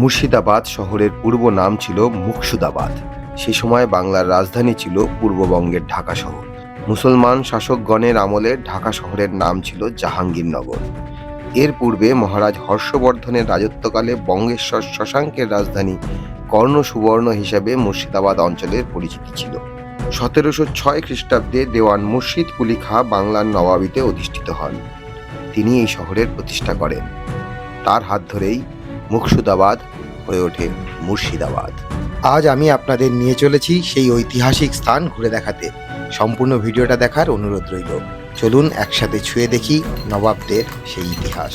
মুর্শিদাবাদ শহরের পূর্ব নাম ছিল মুকসুদাবাদ। সে সময় বাংলার রাজধানী ছিল পূর্ববঙ্গের ঢাকা শহর। মুসলমান শাসকগণের আমলে ঢাকা শহরের নাম ছিল জাহাঙ্গীরনগর। এর পূর্বে মহারাজ হর্ষবর্ধনের রাজত্বকালে বঙ্গেশ্বর শশাঙ্কের রাজধানী কর্ণ সুবর্ণ হিসাবে মুর্শিদাবাদ অঞ্চলের পরিচিতি ছিল। সতেরোশো ছয় খ্রিস্টাব্দে দেওয়ান মুর্শিদ কুলি খাঁ বাংলার নবাবিতে অধিষ্ঠিত হন। তিনি এই শহরের প্রতিষ্ঠা করেন। তার হাত ধরেই মুর্শিদাবাদ হয়ে ওঠে মুর্শিদাবাদ। আজ আমি আপনাদের নিয়ে চলেছি সেই ঐতিহাসিক স্থান ঘুরে দেখাতে। সম্পূর্ণ ভিডিওটা দেখার অনুরোধ রইল। চলুন একসাথে ছুঁয়ে দেখি নবাবদের সেই ইতিহাস।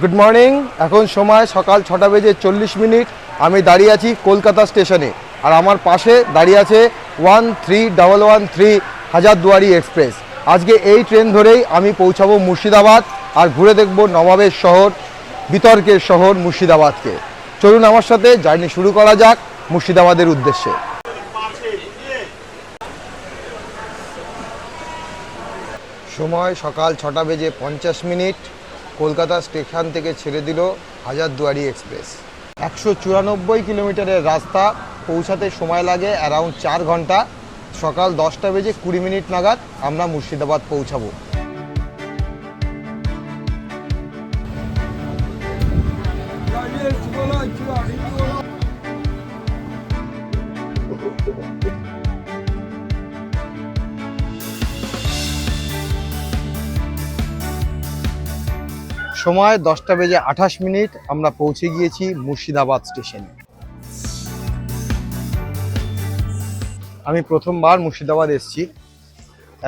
গুড মর্নিং এখন সময় সকাল ছটা বেজে চল্লিশ মিনিট। আমি দাঁড়িয়ে আছি কলকাতা স্টেশনে। আর আমার পাশে দাঁড়িয়ে আছে one three double one three Hazarduari express. আজকে এই ট্রেন ধরেই আমি পৌঁছাবো মুর্শিদাবাদ আর ঘুরে দেখব নবাবের শহর। বিতর্কের শহর মুর্শিদাবাদকে। চলুন আমার সাথে জার্নি শুরু করা যাক মুর্শিদাবাদের উদ্দেশ্যে। সময় সকাল ছটা বেজে পঞ্চাশ মিনিট। কলকাতা স্টেশন থেকে ছেড়ে দিল হাজারদুয়ারি এক্সপ্রেস। একশো চুরানব্বই কিলোমিটারের রাস্তা, পৌঁছাতে সময় লাগে অ্যারাউন্ড চার ঘণ্টা। সকাল দশটা বেজে কুড়ি মিনিট নাগাদ আমরা মুর্শিদাবাদ পৌঁছাবো। সময় দশটা বেজে আঠাশ মিনিট, আমরা পৌঁছে গিয়েছি মুর্শিদাবাদ স্টেশনে। আমি প্রথমবার মুর্শিদাবাদ এসেছি।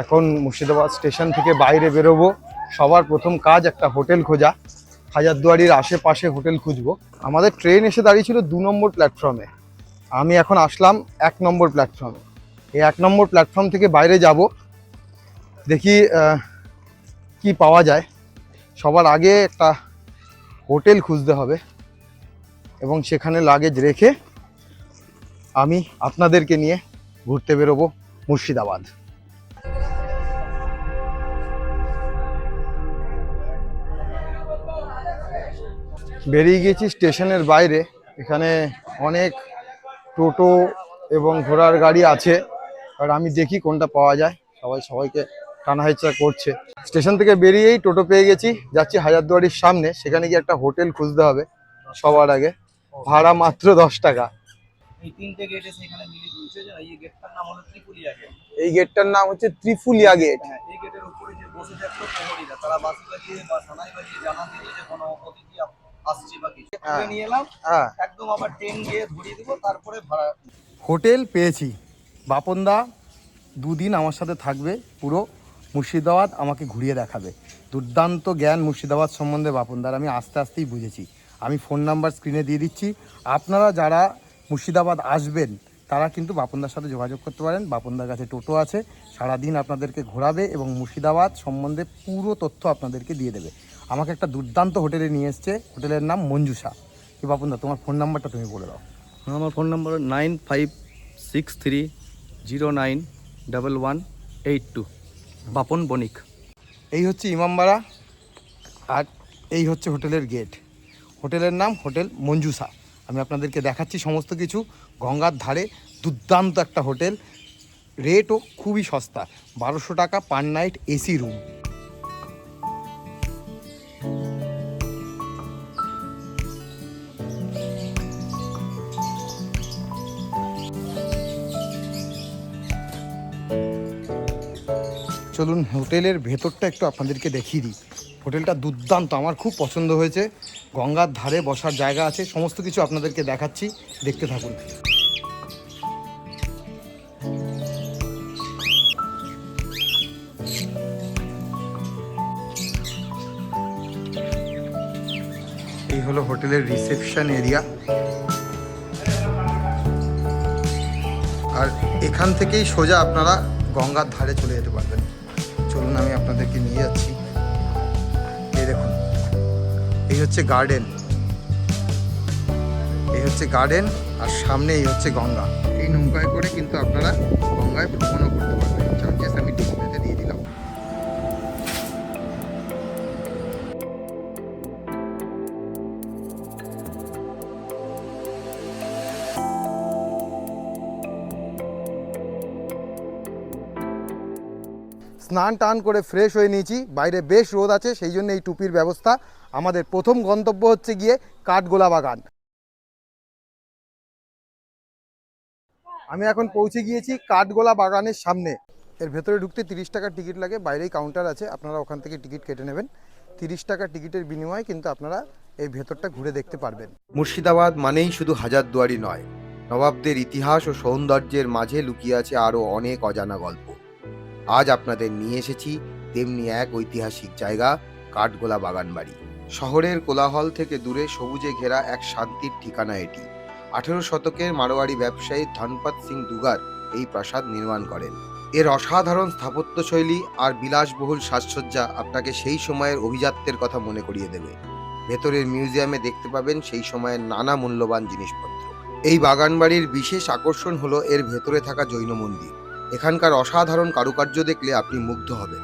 এখন মুর্শিদাবাদ স্টেশন থেকে বাইরে বেরোবো। সবার প্রথম কাজ একটা হোটেল খোঁজা। হাজারদুয়ারির আশেপাশে হোটেল খুঁজবো। আমাদের ট্রেন এসে দাঁড়িয়েছিল দু নম্বর প্ল্যাটফর্মে আমি এখন আসলাম এক নম্বর প্ল্যাটফর্মে এই এক নম্বর প্ল্যাটফর্ম থেকে বাইরে যাব। দেখি কি পাওয়া যায়। সবার আগে একটা হোটেল খুঁজতে হবে এবং সেখানে লাগেজ রেখে আমি আপনাদেরকে নিয়ে ঘুরতে বেরোবো মুর্শিদাবাদ। বেরিয়ে গেছি স্টেশনের বাইরে। এখানে অনেক টোটো এবং ঘোড়ার গাড়ি আছে। আর আমি দেখি কোনটা পাওয়া যায়। সবাই সবাইকে টানা করছে। স্টেশন থেকে বেরিয়েই টোটো পেয়ে গেছি। যাচ্ছি হাজারদুয়ারির সামনে। সেখানে গিয়ে একটা হোটেল খুঁজতে হবে সবার আগে। ভাড়া মাত্র দশ টাকা। এই গেটটার নাম হচ্ছে ত্রিফুলিয়া গেট হ্যাঁ এই গেটের উপরে যে বসে থাকতো তারা বাসি বাজিয়ে বা সানাই বাজিয়ে জানান দিল যে কোনো আসছে বা কিছু। হ্যাঁ। নিয়ে এলাম হ্যাঁ। একদম আবার ট্রেন গিয়ে ধরিয়ে দিব তারপরে ভাড়া। হোটেল পেয়েছি। বাপনদা দুদিন আমার সাথে থাকবে পুরো মুর্শিদাবাদ আমাকে ঘুরিয়ে দেখাবে। দুর্দান্ত জ্ঞান মুর্শিদাবাদ সম্বন্ধে বাপনদার আমি আস্তে আস্তেই বুঝেছি। আমি ফোন নাম্বার স্ক্রিনে দিয়ে দিচ্ছি। আপনারা যারা মুর্শিদাবাদ আসবেন তারা কিন্তু বাপনদার সাথে যোগাযোগ করতে পারেন। বাপনদার কাছে টোটো আছে সারাদিন আপনাদেরকে ঘোরাবে এবং মুর্শিদাবাদ সম্বন্ধে পুরো তথ্য আপনাদেরকে দিয়ে দেবে। আমাকে একটা দুর্দান্ত হোটেলে নিয়ে এসছে। হোটেলের নাম মঞ্জুসা কি বাপনদা তোমার ফোন নাম্বারটা তুমি বলে দাও। আমার phone number nine five six three zero nine double one eight two Bapan Banik. এই হচ্ছে ইমামবাড়া আর এই হচ্ছে হোটেলের গেট হোটেলের নাম হোটেল মঞ্জুসা আমি আপনাদেরকে দেখাচ্ছি সমস্ত কিছু। গঙ্গার ধারে দুর্দান্ত একটা হোটেল। রেটও খুবই সস্তা। বারোশো টাকা পার নাইট এসি রুম চলুন হোটেলের ভেতরটা একটু আপনাদেরকে দেখিয়ে দিই। হোটেলটা দুর্দান্ত, আমার খুব পছন্দ হয়েছে। গঙ্গার ধারে বসার জায়গা আছে, সমস্ত কিছু আপনাদেরকে দেখাচ্ছি, দেখতে থাকুন। এই হলো হোটেলের রিসেপশন এরিয়া। আর এখান থেকেই সোজা আপনারা গঙ্গার ধারে চলে যেতে পারবেন। আপনাদেরকে নিয়ে যাচ্ছি। এই দেখুন, এই হচ্ছে গার্ডেন এই হচ্ছে গার্ডেন আর সামনে এই হচ্ছে গঙ্গা। এই নৌকায় করে কিন্তু আপনারা গঙ্গায় ভ্রমণও করতে পারবেন। স্নান টান করে ফ্রেশ হয়ে নিয়েছি। বাইরে বেশ রোদ আছে, সেই জন্য এই টুপির ব্যবস্থা। আমাদের প্রথম গন্তব্য হচ্ছে গিয়ে কাঠগোলা বাগান। আমি এখন পৌঁছে গিয়েছি কাঠগোলা বাগানের সামনে। এর ভেতরে ঢুকতে তিরিশ টাকার টিকিট লাগে, বাইরেই কাউন্টার আছে। আপনারা ওখান থেকে টিকিট কেটে নেবেন। তিরিশ টাকা টিকিটের বিনিময়ে কিন্তু আপনারা এই ভেতরটা ঘুরে দেখতে পারবেন। মুর্শিদাবাদ মানেই শুধু হাজারদুয়ারি নয়, নবাবদের ইতিহাস ও সৌন্দর্যের মাঝে লুকিয়ে আছে আরও অনেক অজানা গল্প। আজ আপনাদের নিয়ে এসেছি তেমনি এক ঐতিহাসিক জায়গা, কাঠগোলা বাগানবাড়ি। শহরের কোলাহল থেকে দূরে সবুজে ঘেরা এক শান্তির ঠিকানা এটি। আঠেরো শতকের মারোয়াড়ি ব্যবসায়ী ধনপত সিং দুগার এই প্রাসাদ নির্মাণ করেন। এর অসাধারণ স্থাপত্যশৈলী আর বিলাসবহুল সাজসজ্জা আপনাকে সেই সময়ের অভিজাত্যের কথা মনে করিয়ে দেবে। ভেতরের মিউজিয়ামে দেখতে পাবেন সেই সময়ের নানা মূল্যবান জিনিসপত্র। এই বাগানবাড়ির বিশেষ আকর্ষণ হলো এর ভেতরে থাকা জৈন মন্দির। এখানকার অসাধারণ কারুকার্য দেখলে আপনি মুগ্ধ হবেন।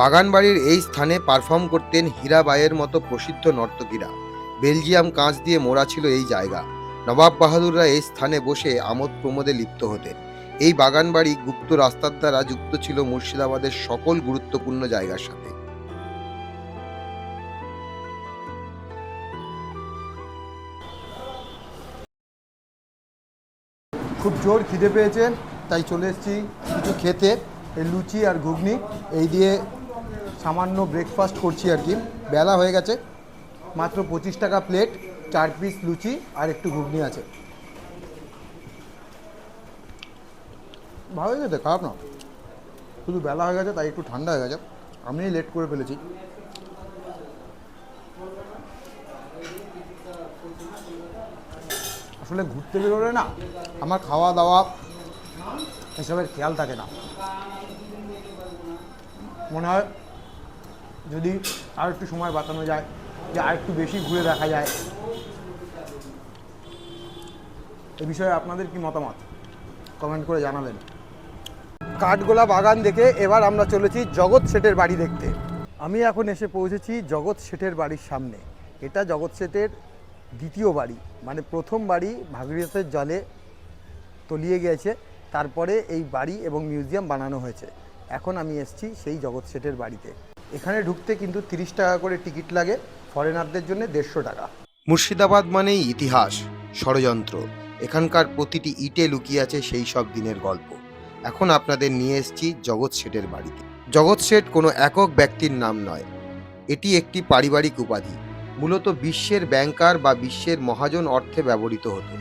বাগানবাড়ির এই স্থানে পারফর্ম করতেন হীরাবাইয়ের মতো প্রসিদ্ধ নর্তকীরা। বেলজিয়াম কাঁচ দিয়ে মোড়া ছিল এই জায়গা। নবাব বাহাদুররা এই স্থানে বসে আমোদ প্রমোদে লিপ্ত হতেন। এই বাগানবাড়ি গুপ্ত রাস্তার দ্বারা যুক্ত ছিল মুর্শিদাবাদের সকল গুরুত্বপূর্ণ জায়গার সাথে। খুব জোর খিদে পেয়েছেন। তাই চলে এসেছি কিছু খেতে, এই লুচি আর ঘুগনি, এই দিয়ে সামান্য ব্রেকফাস্ট করছি আর কি। বেলা হয়ে গেছে, মাত্র পঁচিশ টাকা প্লেট চার পিস লুচি আর একটু ঘুগনি আছে। ভালো হয়ে খারাপ না? শুধু বেলা হয়ে গেছে, তাই একটু ঠান্ডা হয়ে গেছে। আমি লেট করে ফেলেছি। আসলে ঘুরতে বেরোলে না, আমার খাওয়া দাওয়া এসবের খেয়াল থাকে না। মনে হয় যদি আর একটু সময় বাঁচানো যায়, যে আর একটু বেশি ঘুরে দেখা যায়। এ বিষয়ে আপনাদের কি মতামত? কমেন্ট করে জানাবেন। কাঠগোলা বাগান দেখে এবার আমরা চলেছি জগৎ শেঠের বাড়ি দেখতে। আমি এখন এসে পৌঁছেছি জগৎ শেঠের বাড়ির সামনে। এটা জগৎ শেঠের দ্বিতীয় বাড়ি মানে প্রথম বাড়ি ভাগীরথের জলে তলিয়ে গিয়েছে। তারপরে এই বাড়ি এবং মিউজিয়াম বানানো হয়েছে। এখন আমি এসেছি সেই জগৎ শেঠের বাড়িতে। এখানে ঢুকতে কিন্তু তিরিশ টাকা করে টিকিট লাগে, ফরেনারদের জন্য দেড়শো টাকা। মুর্শিদাবাদ মানেই ইতিহাস, ষড়যন্ত্র। এখানকার প্রতিটি ইটে লুকিয়ে আছে সেই সব দিনের গল্প। এখন আপনাদের নিয়ে এসেছি জগৎ শেঠের বাড়িতে। জগৎ শেঠ কোনো একক ব্যক্তির নাম নয়। এটি একটি পারিবারিক উপাধি। মূলত বিশ্বের ব্যাংকার বা বিশ্বের মহাজন অর্থে ব্যবহৃত হতো।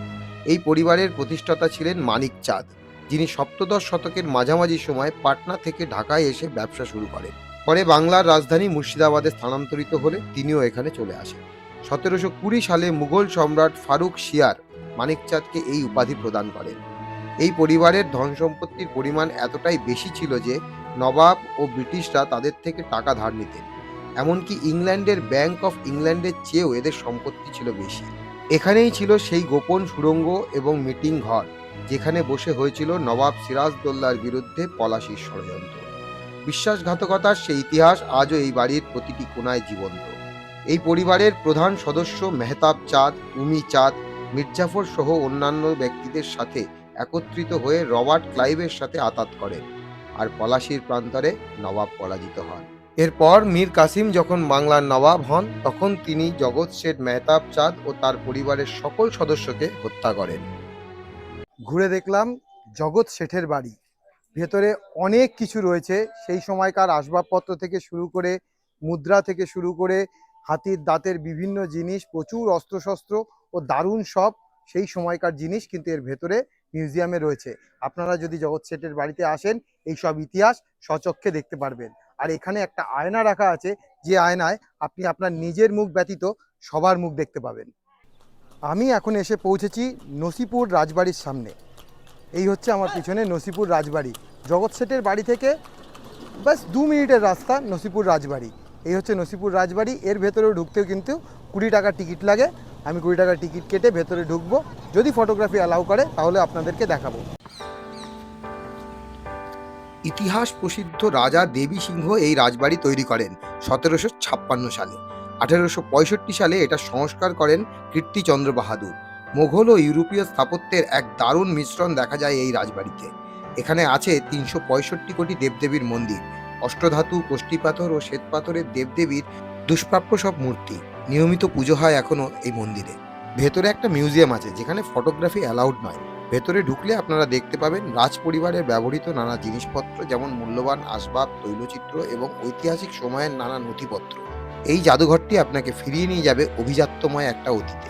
এই পরিবারের প্রতিষ্ঠাতা ছিলেন মানিক চাঁদ। যিনি সপ্তদশ শতকের মাঝামাঝি সময় পাটনা থেকে ঢাকায় এসে ব্যবসা শুরু করেন। পরে বাংলার রাজধানী মুর্শিদাবাদে স্থানান্তরিত হলে তিনিও এখানে চলে আসেন। সতেরোশো কুড়ি সালে মুঘল সম্রাট ফারুক শিয়ার মানিকচাঁদকে এই উপাধি প্রদান করেন। এই পরিবারের ধন সম্পত্তির পরিমাণ এতটাই বেশি ছিল যে নবাব ও ব্রিটিশরা তাদের থেকে টাকা ধার নিতেন। এমনকি ইংল্যান্ডের ব্যাংক অফ ইংল্যান্ডের চেয়েও এদের সম্পত্তি ছিল বেশি। এখানেই ছিল সেই গোপন সুড়ঙ্গ এবং মিটিং ঘর, যেখানে বসে হয়েছিল নবাব সিরাজদৌল্লার বিরুদ্ধে পলাশির ষড়যন্ত্র। বিশ্বাসঘাতকতার সেই ইতিহাস আজও এই বাড়ির প্রতিটি কোনায় জীবন্ত। এই পরিবারের প্রধান সদস্য মেহতাব চাঁদ, উমি চাঁদ, মির্জাফর সহ অন্যান্য ব্যক্তিদের সাথে একত্রিত হয়ে রবার্ট ক্লাইভের সাথে আতাত করেন, আর পলাশির প্রান্তরে নবাব পরাজিত হন। এরপর মীর কাসিম যখন বাংলার নবাব হন, তখন তিনি জগৎ শেঠ মেহতাব চাঁদ ও তার পরিবারের সকল সদস্যকে হত্যা করেন। ঘুরে দেখলাম জগৎ শেঠের বাড়ি। ভেতরে অনেক কিছু রয়েছে। সেই সময়কার আসবাবপত্র থেকে শুরু করে, মুদ্রা থেকে শুরু করে, হাতির দাঁতের বিভিন্ন জিনিস, প্রচুর অস্ত্রশস্ত্র ও দারুণ সব সেই সময়কার জিনিস কিন্তু এর ভেতরে মিউজিয়ামে রয়েছে। আপনারা যদি জগৎ শেঠের বাড়িতে আসেন এই সব ইতিহাস সচক্ষে দেখতে পারবেন। আর এখানে একটা আয়না রাখা আছে, যে আয়নায় আপনি আপনার নিজের মুখ ব্যতীত সবার মুখ দেখতে পাবেন। আমি এখন এসে পৌঁছেছি নসিপুর রাজবাড়ির সামনে। এই হচ্ছে আমার পিছনে নসিপুর রাজবাড়ি। জগৎ শেঠের বাড়ি থেকে বাস দু মিনিটের রাস্তা নসিপুর রাজবাড়ি। এই হচ্ছে নসিপুর রাজবাড়ি। এর ভেতরেও ঢুকতেও কিন্তু কুড়ি টাকা টিকিট লাগে। আমি কুড়ি টাকা টিকিট কেটে ভেতরে ঢুকবো। যদি ফটোগ্রাফি অ্যালাউ করে, তাহলে আপনাদেরকে দেখাবো। ইতিহাস প্রসিদ্ধ রাজা দেবী সিংহ এই রাজবাড়ি তৈরি করেন সতেরোশো ছাপ্পান্ন সালে। আঠেরোশো পঁয়ষট্টি সালে এটা সংস্কার করেন কীর্তিচন্দ্র বাহাদুর। মোঘল ও ইউরোপীয় স্থাপত্যের এক দারুণ মিশ্রণ দেখা যায় এই রাজবাড়িতে। এখানে আছে তিনশো পঁয়ষট্টি কোটি দেবদেবীর মন্দির, অষ্টধাতু, কোষ্ঠীপাথর ও শ্বেতপাথরের দেবদেবীর দুষ্প্রাপ্য সব মূর্তি। নিয়মিত পুজো হয় এখনও এই মন্দিরে। ভেতরে একটা মিউজিয়াম আছে যেখানে ফটোগ্রাফি অ্যালাউড নয়। ভেতরে ঢুকলে আপনারা দেখতে পাবেন রাজ পরিবারের ব্যবহৃত নানা জিনিসপত্র, যেমন মূল্যবান আসবাব, তৈলচিত্র এবং ঐতিহাসিক সময়ের নানা নথিপত্র। এই জাদুঘরটি আপনাকে ফিরিয়ে নিয়ে যাবে অভিজাত্যময় একটা অতীতে।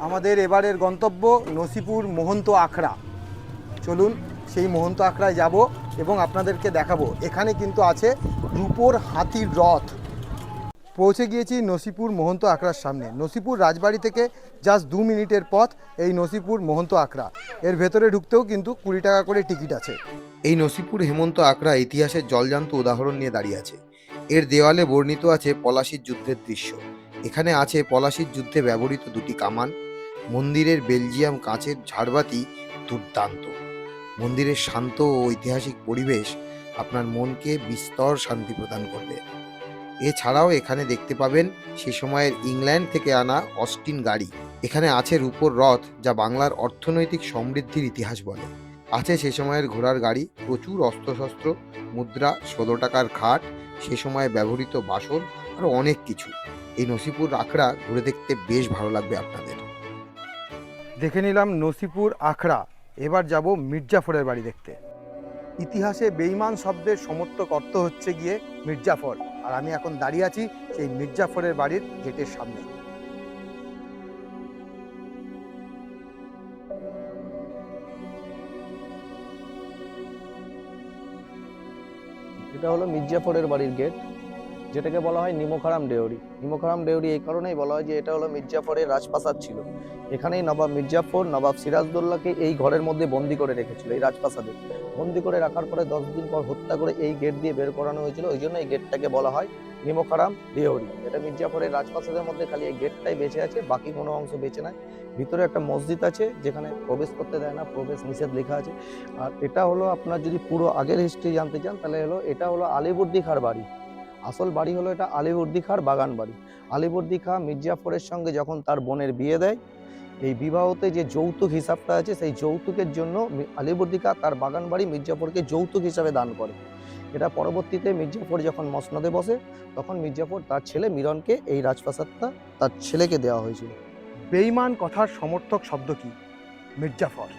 আমাদের এবারের গন্তব্য নসিপুর মহন্ত আখড়া। চলুন সেই মহন্ত আখড়ায় যাব এবং আপনাদেরকে দেখাবো। এখানে কিন্তু আছে রূপোর হাতির রথ। পৌঁছে গিয়েছি নসিপুর মহন্ত আখড়ার সামনে। নসিপুর রাজবাড়ি থেকে জাস্ট দু মিনিটের পথ এই নসিপুর মহন্ত আখড়া। এর ভেতরে ঢুকতেও কিন্তু কুড়ি টাকা করে টিকিট আছে। এই নসিপুর হেমন্ত আকরা ইতিহাসের জলজান্ত উদাহরণ নিয়ে দাঁড়িয়ে আছে। এর দেওয়ালে বর্ণিত আছে পলাশির যুদ্ধের দৃশ্য। এখানে আছে পলাশির যুদ্ধে ব্যবহৃত দুটি কামান। মন্দিরের বেলজিয়াম কাঁচের ঝাড়বাতি দুর্দান্ত। মন্দিরের শান্ত ও ঐতিহাসিক পরিবেশ আপনার মনকে বিস্তর শান্তি প্রদান করবে। এছাড়াও এখানে দেখতে পাবেন সে সময়ের ইংল্যান্ড থেকে আনা অস্টিন গাড়ি। এখানে আছে রূপোর রথ, যা বাংলার অর্থনৈতিক সমৃদ্ধির ইতিহাস বলে। আছে সে সময়ের ঘোড়ার গাড়ি, প্রচুর অস্ত্রশস্ত্র, মুদ্রা, ষোলো টাকার খাট, সে সময় ব্যবহৃত বাসন, আরও অনেক কিছু। এই নসিপুর আখড়া ঘুরে দেখতে বেশ ভালো লাগবে আপনাদের। দেখে নিলাম নসিপুর আখড়া। এবার যাব মির্জাফরের বাড়ি দেখতে। ইতিহাসে বেইমান শব্দের সমর্থক অর্থ হচ্ছে গিয়ে মির্জাফর। আর আমি এখন দাঁড়িয়ে আছি সেই মির্জাফরের বাড়ির গেটের সামনে। এটা হলো মির্জাফরের বাড়ির গেট। যেটাকে বলা হয় নিমখারাম ডেওরি নিমখারাম ডেওরি এই কারণেই বলা হয় যে এটা হলো মির্জাফরের রাজপ্রাসাদ ছিল। এখানেই নবাব মির্জাফর, নবাব সিরাজদৌল্লাকে এই ঘরের মধ্যে বন্দি করে রেখেছিল, এই রাজপ্রাসাদে। বন্দি করে রাখার পরে দশ দিন পর হত্যা করে এই গেট দিয়ে বের করানো হয়েছিল, ওই জন্য এই গেটটাকে বলা হয় নিমখারাম ডেওরি এটা মির্জাফরের রাজপ্রাসাদের মধ্যে খালি এই গেটটাই বেঁচে আছে, বাকি কোনো অংশ বেঁচে নাই। ভিতরে একটা মসজিদ আছে, যেখানে প্রবেশ করতে দেয় না, প্রবেশ নিষেধ লেখা আছে। আর এটা হলো আপনার যদি পুরো আগের হিস্ট্রি জানতে চান, তাহলে হলো এটা হলো আলিবর্দি খার বাড়ি। আসল বাড়ি হলো এটা আলিবর্দি খার বাগান বাড়ি। আলিবর্দি খা মির্জাফরের সঙ্গে যখন তার বোনের বিয়ে দেয়, এই বিবাহতে যে যৌতুক হিসাবটা আছে, সেই যৌতুকের জন্য আলিবর্দি খা তার বাগান বাড়ি মির্জাফরকে যৌতুক হিসাবে দান করে। এটা পরবর্তীতে মির্জাফর যখন মসনদে বসে, তখন মির্জাফর তার ছেলে মিরনকে এই রাজপ্রাসাদটা তার ছেলেকে দেওয়া হয়েছিল। বেইমান কথার সমর্থক শব্দ কি? মির্জাফর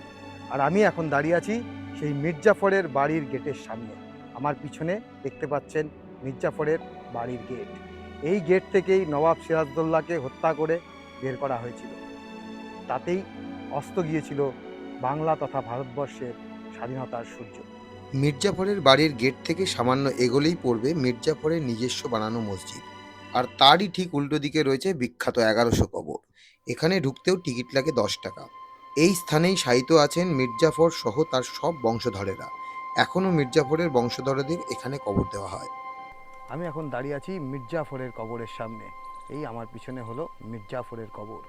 আর আমি এখন দাঁড়িয়ে আছি সেই মির্জাফরের বাড়ির গেটের সামনে। আমার পিছনে দেখতে পাচ্ছেন মির্জাফরের বাড়ির গেট এই গেট থেকেই নবাব সিরাজদৌল্লাকে হত্যা করে বের করা হয়েছিল। তাতেই অস্ত গিয়েছিল বাংলা তথা ভারতবর্ষের স্বাধীনতার সূর্য। মির্জাফরের বাড়ির গেট থেকে সামান্য এগোলেই পড়বে মির্জাফরের নিজস্ব বানানো মসজিদ। আর তারই ঠিক উল্টো দিকে রয়েছে বিখ্যাত এগারোশো কবর। এখানে ঢুকতেও টিকিট লাগে দশ টাকা। এই স্থানেই শায়িত আছেন মির্জাফর সহ তার সব বংশধরেরা। এখনও মির্জাফরের বংশধরদের এখানে কবর দেওয়া হয়। আমি এখন দাঁড়িয়ে আছি মির্জাফরের কবরের সামনে। এই আমার পিছনে হলো মির্জাফরের কবর।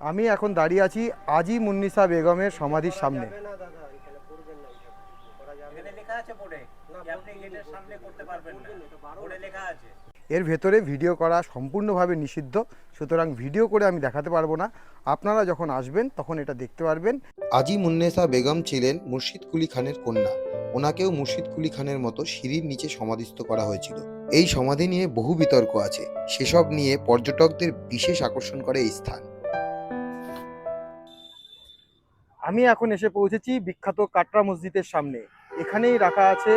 আমি এখন দাঁড়িয়ে আছি আজি মুন্নিসা বেগমের সমাধির সামনে। লেখা আছে বোর্ডে আপনি গেটের সামনে করতে পারবেন না। বোর্ডে লেখা আছে। এর ভেতরে ভিডিও করা সম্পূর্ণভাবে নিষিদ্ধ সুতরাং ভিডিও করে আমি দেখাতে পারব না। আপনারা যখন আসবেন তখন এটা দেখতে পারবেন। আজি মুন্নেসা বেগম ছিলেন মুর্শিদ কুলি খানের কন্যা। ওনাকেও মুর্শিদ কুলি খানের মতো সিঁড়ির নিচে সমাধিস্থ করা হয়েছিল। এই সমাধি নিয়ে বহু বিতর্ক আছে। সেসব নিয়ে পর্যটকদের বিশেষ আকর্ষণ করে এই স্থান। আমি এখন এসে পৌঁছেছি বিখ্যাত কাটরা মসজিদের সামনে। এখানেই রাখা আছে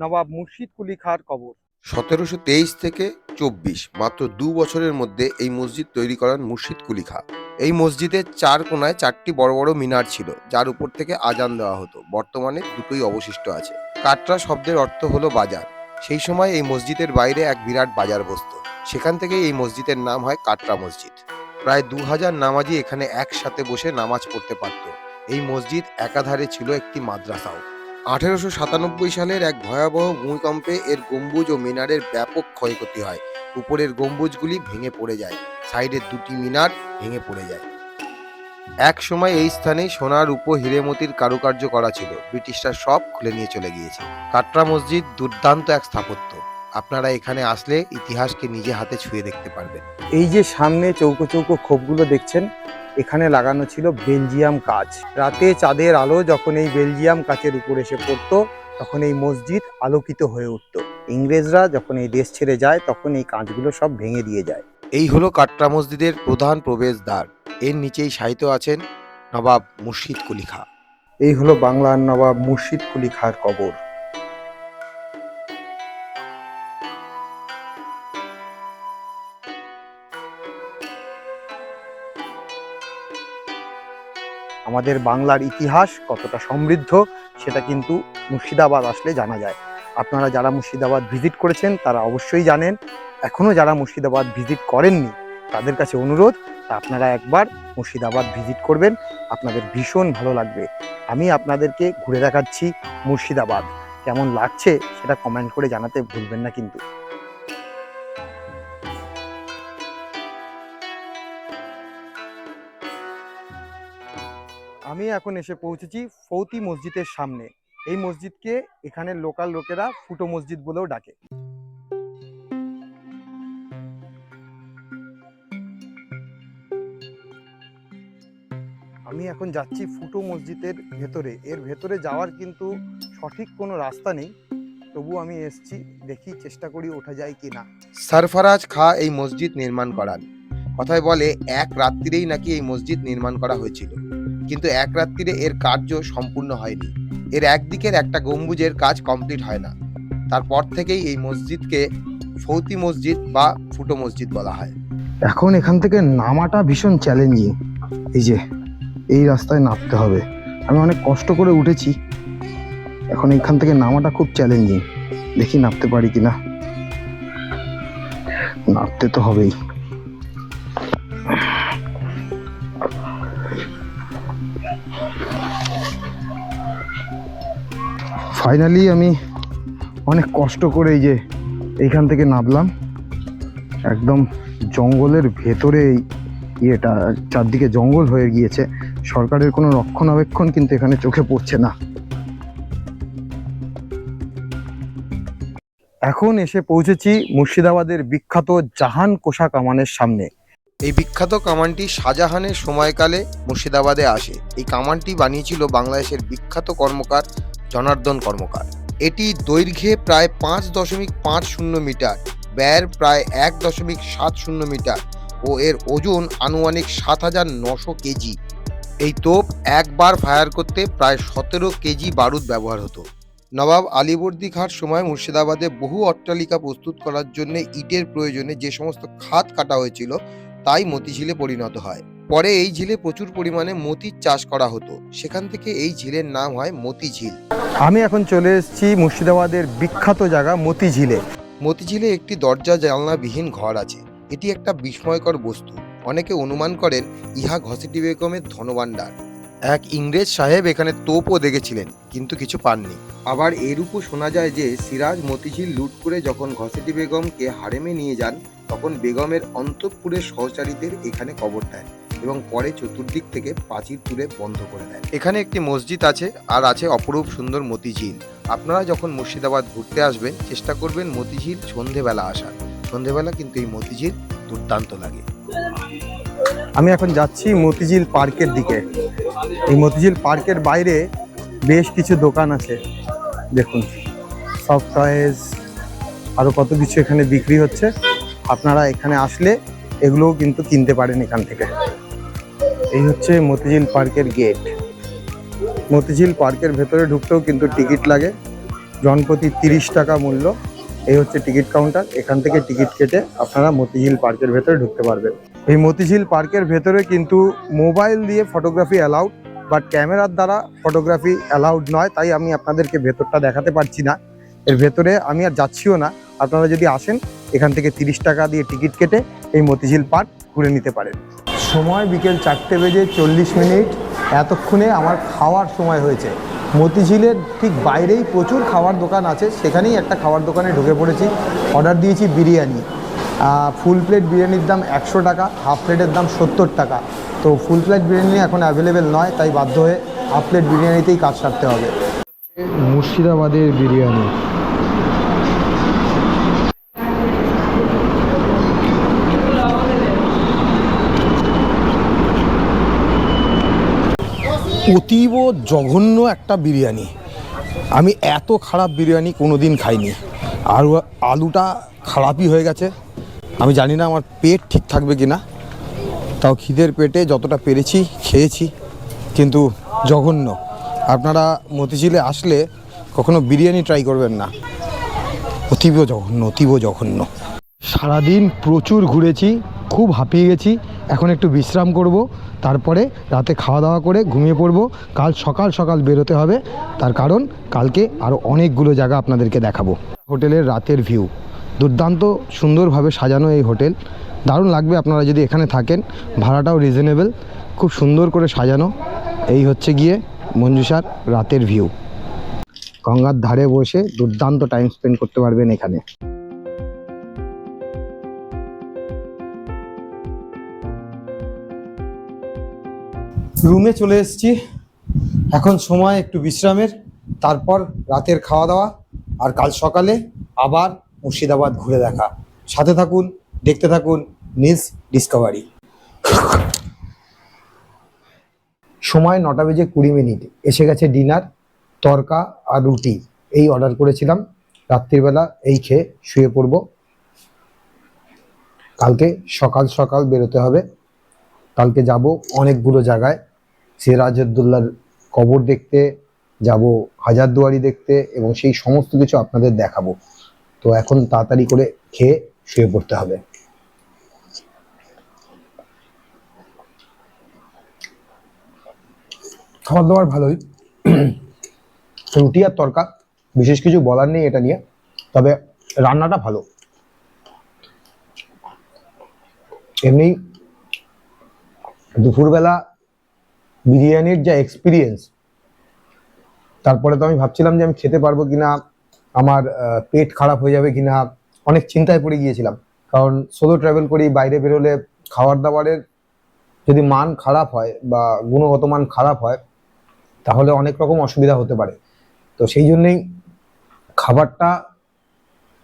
নবাব মুর্শিদ কুলি খাঁর কবর। সতেরোশো তেইশ থেকে চব্বিশ, মাত্র দু বছরের মধ্যে এই মসজিদ তৈরি করান মুর্শিদ কুলি খাঁ। এই মসজিদের চার কোনায় চারটি বড় বড় মিনার ছিল, যার উপর থেকে আজান দেওয়া হতো। বর্তমানে দুটোই অবশিষ্ট আছে। কাটরা শব্দের অর্থ হলো বাজার। সেই সময় এই মসজিদের বাইরে এক বিরাট বাজার বসত। সেখান থেকে এই মসজিদের নাম হয় কাটরা মসজিদ। প্রায় দু হাজার নামাজি এখানে একসাথে বসে নামাজ পড়তে পারত। এই মসজিদ একাধারে ছিল একটি মাদ্রাসাও। আঠেরোশো সাতানব্বই সালের এক ভয়াবহ ভূমিকম্পে এর গম্বুজ ও মিনারের ব্যাপক ক্ষয়ক্ষতি হয়। উপরের গম্বুজগুলি ভেঙে পড়ে যায়, সাইডের দুটি মিনার ভেঙে পড়ে যায়। এক সময় এই স্থানে সোনার উপ হিরেমতির কারুকার্য করা ছিল। ব্রিটিশরা সব খুলে নিয়ে চলে গিয়েছে। কাটরা মসজিদ দুর্দান্ত এক স্থাপত্য। আপনারা এখানে আসলে ইতিহাসকে নিজে হাতে ছুঁয়ে দেখতে পারবেন। এই যে সামনে চৌকো চৌকো খোপগুলো দেখছেন এখানে লাগানো ছিল বেলজিয়াম কাচ। রাতে চাঁদের আলো যখন এই বেলজিয়াম কাচের উপর এসে পড়তো তখন এই মসজিদ আলোকিত হয়ে উঠত। ইংরেজরা যখন এই দেশ ছেড়ে যায় তখন এই কাঁচগুলো সব ভেঙে দিয়ে যায়। এই হলো কাটরা মসজিদের প্রধান প্রবেশদ্বার। এর নিচেই সাহিত্য আছেন নবাব মুর্শিদ কুলি খা। এই হলো বাংলার নবাব মুর্শিদ কুলি খাঁর কবর। আমাদের বাংলার ইতিহাস কতটা সমৃদ্ধ সেটা কিন্তু মুর্শিদাবাদ আসলে জানা যায়। আপনারা যারা মুর্শিদাবাদ ভিজিট করেছেন, তারা অবশ্যই জানেন। এখনও যারা মুর্শিদাবাদ ভিজিট করেননি, তাদের কাছে অনুরোধ, আপনারা একবার মুর্শিদাবাদ ভিজিট করবেন। আপনাদের ভীষণ ভালো লাগবে। আমি আপনাদেরকে ঘুরে দেখাচ্ছি মুর্শিদাবাদ। কেমন লাগছে সেটা কমেন্ট করে জানাতে ভুলবেন না কিন্তু। আমি এখন এসে পৌঁছেছি ফৌতি মসজিদের সামনে। এই মসজিদকে এখানের লোকাল লোকেরা ফুটো মসজিদ বলেও ডাকে। আমি এখন যাচ্ছি ফুটো মসজিদের ভেতরে। এর ভেতরে যাওয়ার কিন্তু সঠিক কোনো রাস্তা নেই। তবু আমি এসছি, দেখি চেষ্টা করি ওঠা যায় কি না সরফরাজ খা এই মসজিদ নির্মাণ করান কথায় বলে, এক রাত্রিরেই নাকি এই মসজিদ নির্মাণ করা হয়েছিল। কিন্তু এক রাত্রিরে এর কার্য সম্পূর্ণ হয়নি। এর একদিকের একটা গম্বুজের কাজ কমপ্লিট হয় না। তারপর থেকেই এই মসজিদকে ফৌতি মসজিদ বা ফুটো মসজিদ বলা হয়। এখন এখান থেকে নামাটা ভীষণ চ্যালেঞ্জিং এই যে, এই রাস্তায় নামতে হবে। আমি অনেক কষ্ট করে উঠেছি। এখন এখান থেকে নামাটা খুব চ্যালেঞ্জিং দেখি নামতে পারি কিনা। নামতে তো হবেই। ফাইনালি আমি অনেক কষ্ট করে এই যে এইখান থেকে নামলাম। একদম জঙ্গলের ভেতরে ইয়েটা, চারদিকে জঙ্গল হয়ে গিয়েছে। সরকারের কোনো রক্ষণাবেক্ষণ কিন্তু এখানে চোখে পড়ছে না। এখন এসে পৌঁছেছি মুর্শিদাবাদের বিখ্যাত জাহান কোষা কামানের সামনে। এই বিখ্যাত কামানটি শাহজাহানের সময়কালে মুর্শিদাবাদে আসে। এই কামানটি বানিয়েছিল বাংলাদেশের বিখ্যাত কর্মকার জনার্দন কর্মকার। এটি দৈর্ঘ্যে প্রায় পাঁচ দশমিক পাঁচ শূন্য মিটার, ব্যয়ের প্রায় এক দশমিক সাত শূন্য মিটার ও এর ওজন আনুমানিক সাত হাজার নশো কেজি। এই তোপ একবার ফায়ার করতে প্রায় সতেরো কেজি বারুদ ব্যবহার হতো। নবাব আলীবর্দী খাঁর সময় মুর্শিদাবাদে বহু অট্টালিকা প্রস্তুত করার জন্য ইটের প্রয়োজনে যে সমস্ত খাত কাটা হয়েছিল, তাই মতিঝিলে পরিণত হয়। পরে এই ঝিলে প্রচুর পরিমাণে মতির চাষ করা হতো। সেখান থেকে এই ঝিলের নাম হয় মতিঝিল আমি এখন চলে এসেছি মুর্শিদাবাদের বিখ্যাত জায়গা মতি মতিঝিলে মতিঝিলে একটি দরজা জানলাবিহীন ঘর আছে। এটি একটা বিস্ময়কর বস্তু। অনেকে অনুমান করেন ইহা ঘসেটি বেগমের ধনভাণ্ডার। এক ইংরেজ সাহেব এখানে তোপও দেখেছিলেন কিন্তু কিছু পাননি। আবার এরূপও শোনা যায় যে সিরাজ মতিঝিল লুট করে যখন ঘসেটি বেগমকে হারেমে নিয়ে যান তখন বেগমের অন্তঃপুরের সহচারীদের এখানে কবর দেন। এবং পরে চতুর্দিক থেকে প্রাচীর তুলে বন্ধ করে দেন এখানে একটি মসজিদ আছে আর আছে অপরূপ সুন্দর মতিঝিল। আপনারা যখন মুর্শিদাবাদ ঘুরতে আসবেন চেষ্টা করবেন মতিঝিল সন্ধেবেলা আসার। সন্ধেবেলা কিন্তু এই মতিঝিল দুর্দান্ত লাগে। আমি এখন যাচ্ছি মতিঝিল পার্কের দিকে। এই মতিঝিল পার্কের বাইরে বেশ কিছু দোকান আছে। দেখুন সফট টয়েস আরও কত কিছু এখানে বিক্রি হচ্ছে। আপনারা এখানে আসলে এগুলোও কিন্তু কিনতে পারেন এখান থেকে। এই হচ্ছে মতিঝিল পার্কের গেট মতিঝিল পার্কের ভেতরে ঢুকতেও কিন্তু টিকিট লাগে। জনপ্রতি তিরিশ টাকা মূল্য। এই হচ্ছে টিকিট কাউন্টার এখান থেকে টিকিট কেটে আপনারা মতিঝিল পার্কের ভেতরে ঢুকতে পারবেন। এই মতিঝিল পার্কের ভেতরে কিন্তু মোবাইল দিয়ে ফটোগ্রাফি অ্যালাউড বাট ক্যামেরার দ্বারা ফটোগ্রাফি অ্যালাউড নয়। তাই আমি আপনাদেরকে ভেতরটা দেখাতে পারছি না। এর ভেতরে আমি আর যাচ্ছিও না। আপনারা যদি আসেন, এখান থেকে তিরিশ টাকা দিয়ে টিকিট কেটে এই মতিঝিল পার্ক ঘুরে নিতে পারেন। সময় বিকেল চারটে বেজে চল্লিশ মিনিট। এতক্ষণে আমার খাওয়ার সময় হয়েছে। মতিঝিলের ঠিক বাইরেই প্রচুর খাওয়ার দোকান আছে। সেখানেই একটা খাওয়ার দোকানে ঢুকে পড়েছি। অর্ডার দিয়েছি বিরিয়ানি। ফুল প্লেট বিরিয়ানির দাম একশো টাকা, হাফ প্লেটের দাম সত্তর টাকা। তো ফুল প্লেট বিরিয়ানি এখন অ্যাভেলেবেল নয়, তাই বাধ্য হয়ে হাফ প্লেট বিরিয়ানিতেই কাজ সারতে হবে। মুর্শিদাবাদের বিরিয়ানি। অতীব জঘন্য একটা বিরিয়ানি। আমি এত খারাপ বিরিয়ানি কোনো দিন খাইনি। আর আলুটা খারাপই হয়ে গেছে। আমি জানি না আমার পেট ঠিক থাকবে কি না তাও খিদের পেটে যতটা পেরেছি, খেয়েছি। কিন্তু জঘন্য। আপনারা মতিঝিলে আসলে কখনো বিরিয়ানি ট্রাই করবেন না। অতীব জঘন্য অতীব জঘন্য। সারাদিন প্রচুর ঘুরেছি, খুব হাঁপিয়ে গেছি। এখন একটু বিশ্রাম করব, তারপরে রাতে খাওয়া দাওয়া করে ঘুমিয়ে পড়ব। কাল সকাল সকাল বেরোতে হবে, তার কারণ কালকে আরও অনেকগুলো জায়গা আপনাদেরকে দেখাবো। হোটেলের রাতের ভিউ। দুর্দান্ত সুন্দরভাবে সাজানো এই হোটেল। দারুণ লাগবে আপনারা যদি এখানে থাকেন, ভাড়াটাও রিজনেবল খুব সুন্দর করে সাজানো। এই হচ্ছে গিয়ে মঞ্জুসার রাতের ভিউ। গঙ্গার ধারে বসে দুর্দান্ত টাইম স্পেন্ড করতে পারবেন এখানে। রুমে চলে এসেছি। এখন সময় একটু বিশ্রামের, তারপর রাতের খাওয়া দাওয়া আর কাল সকালে আবার মুর্শিদাবাদ ঘুরে দেখা। সাথে থাকুন, দেখতে থাকুন নিজ ডিসকভারি। সময় নটা বেজে কুড়ি মিনিট। এসে গেছে ডিনার, তরকা আর রুটি। এই অর্ডার করেছিলাম। রাত্রিবেলা এই খেয়ে শুয়ে পড়ব। কালকে সকাল সকাল বেরোতে হবে। কালকে যাব অনেকগুলো জায়গায়। সিরাজউদ্দৌলার কবর দেখতে, যাব হাজারদুয়ারি দেখতে এবং সেই সমস্ত কিছু আপনাদের দেখাবো। তো এখন তাড়াতাড়ি করে খেয়ে শুয়ে পড়তে হবে। খাবার দাবার ভালোই। রুটি আর তরকা, বিশেষ কিছু বলার নেই এটা নিয়ে। তবে রান্নাটা ভালো। এমনি দুপুরবেলা বিরিয়ানির যা এক্সপিরিয়েন্স তারপরে তো আমি ভাবছিলাম যে আমি খেতে পারব কিনা, আমার পেট খারাপ হয়ে যাবে কিনা, অনেক চিন্তায় পড়ে গিয়েছিলাম। কারণ সোলো ট্রাভেল করি, বাইরে বেরোলে খাবার দাবারের যদি মান খারাপ হয় বা গুণগত মান খারাপ হয়, তাহলে অনেক রকম অসুবিধা হতে পারে। তো সেই জন্যেই খাবারটা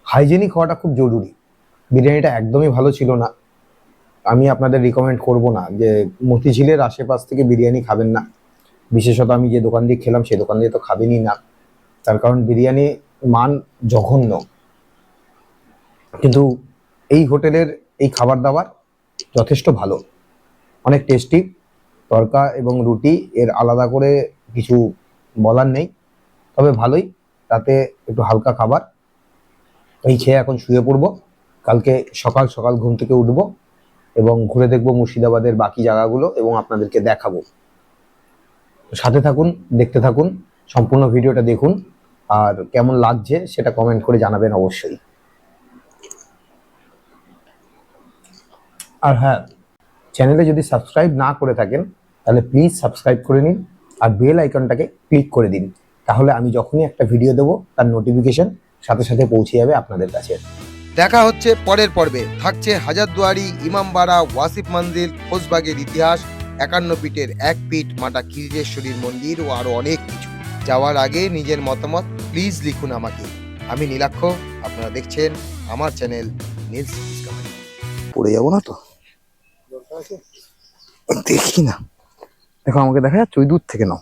হাইজেনিক হওয়াটা খুব জরুরি। বিরিয়ানিটা একদমই ভালো ছিল না। আমি আপনাদের রিকমেন্ড করব না যে মতিঝিলের আশেপাশ থেকে বিরিয়ানি খাবেন না। বিশেষত আমি যে দোকান দিয়ে খেলাম, সেই দোকান দিয়ে তো খাবেনই না। তার কারণ বিরিয়ানি মান জঘন্য। কিন্তু এই হোটেলের এই খাবার দাবার যথেষ্ট ভালো। অনেক টেস্টি, তরকা এবং রুটি, এর আলাদা করে কিছু বলার নেই। তবে ভালোই, তাতে একটু হালকা খাবার। এই খেয়ে এখন শুয়ে পড়ব। কালকে সকাল সকাল ঘুম থেকে উঠবো। এবং ঘুরে দেখব মুর্শিদাবাদের বাকি জায়গাগুলো এবং আপনাদেরকে দেখাবো। সাথে থাকুন, দেখতে থাকুন, সম্পূর্ণ ভিডিওটা দেখুন, আর কেমন লাগছে সেটা কমেন্ট করে জানাবেন অবশ্যই। আর হ্যাঁ চ্যানেলে যদি সাবস্ক্রাইব না করে থাকেন, তাহলে প্লিজ সাবস্ক্রাইব করে নিন আর বেল আইকনটাকে ক্লিক করে দিন। তাহলে আমি যখনই একটা ভিডিও দেবো, তার নোটিফিকেশন সাথে সাথে পৌঁছে যাবে আপনাদের কাছে। দেখা হচ্ছে পরের পর্বে। থাকছে হাজারদুয়ারি, ইমামবাড়া, ওয়াসিফ মন্দির খোসবাগের ইতিহাস, একান্ন পিঠের এক পিঠ মাতা ক্ষীরেশ্বরীর মন্দির ও আরও অনেক কিছু। যাওয়ার আগে নিজের মতামত প্লিজ লিখুন আমাকে। আমি নীলাক্ষ, আপনারা দেখছেন আমার চ্যানেল নীলস পড়ে যাব না তো? দেখি না। দেখো, আমাকে দেখা যাচ্ছে ওই দূর থেকে নাও।